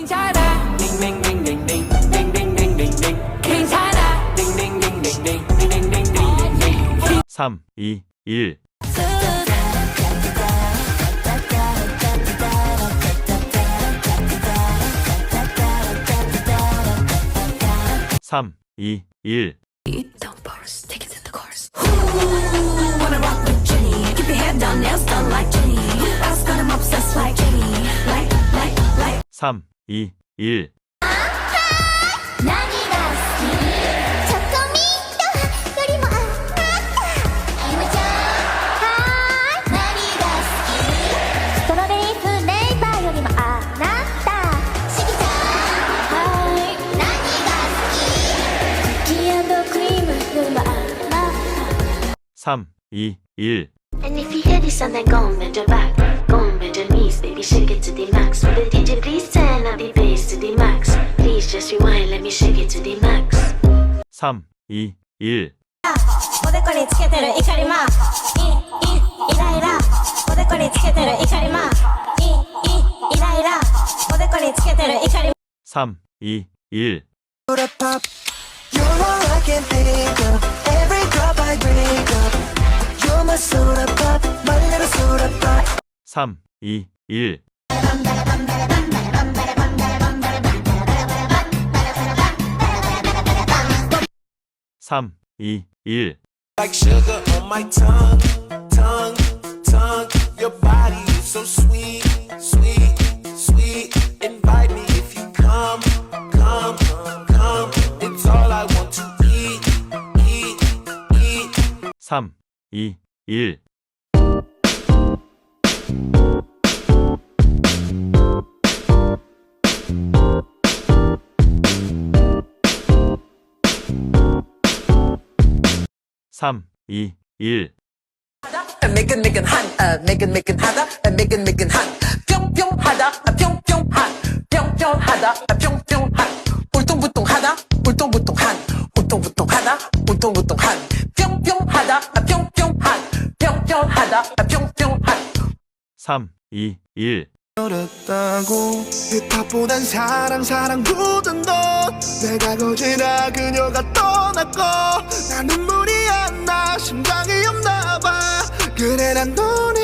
괜찮아 딩딩딩딩딩 딩딩딩딩딩 괜찮아 딩딩딩딩딩 3, 2, 1. 3, 2, 1. Don't pause, take it to the course. Ooh, wanna rock with Jenny. Keep your head down, nails done like Jenny. Ask got him obsessed like Jenny. Like, like, like. 3, 2, 1. 삼, 이, 일. And if you hear this on that gong, then do back. just rewind, let me shake it to the max. 3, 2, 1. おでこにつけてる怒りマーク。イ、イ、イライラ。おでこにつけてる怒りマーク。イ、イ、イライラ。おでこにつけてる怒り 3, 2, 1. soda pop. You're all I can think of. Every drop I drink up. You're my soda pop, my little soda pop. 3, 2, 1. 3, 2, 1. like sugar on my tongue, tongue, tongue. Your body is so sweet, sweet, sweet. Invite me if you come, come, come. It's all I want to eat, eat, eat. 3, 2, 1. 3, 2, 1. Making, making hot, uh, making, making hotter, uh, making, making hot. 뿅, 뿅, 하다, uh, 뿅, 뿅, hot. 뿅, 뿅, 하다, uh, 뿅, 뿅, hot. 울퉁불퉁하다, 울퉁불퉁한. 울퉁불퉁하다, 울퉁불퉁한. 뿅, 뿅, 하다, uh, 뿅, 뿅, hot. 뿅, 뿅, 하다, uh, 뿅, 뿅, hot. 3, 2, 1. 어렵다고 힙합보단 사랑 사랑 보던 너 내가 거지라 그녀가 떠났고 나눈 நேரந்தோணி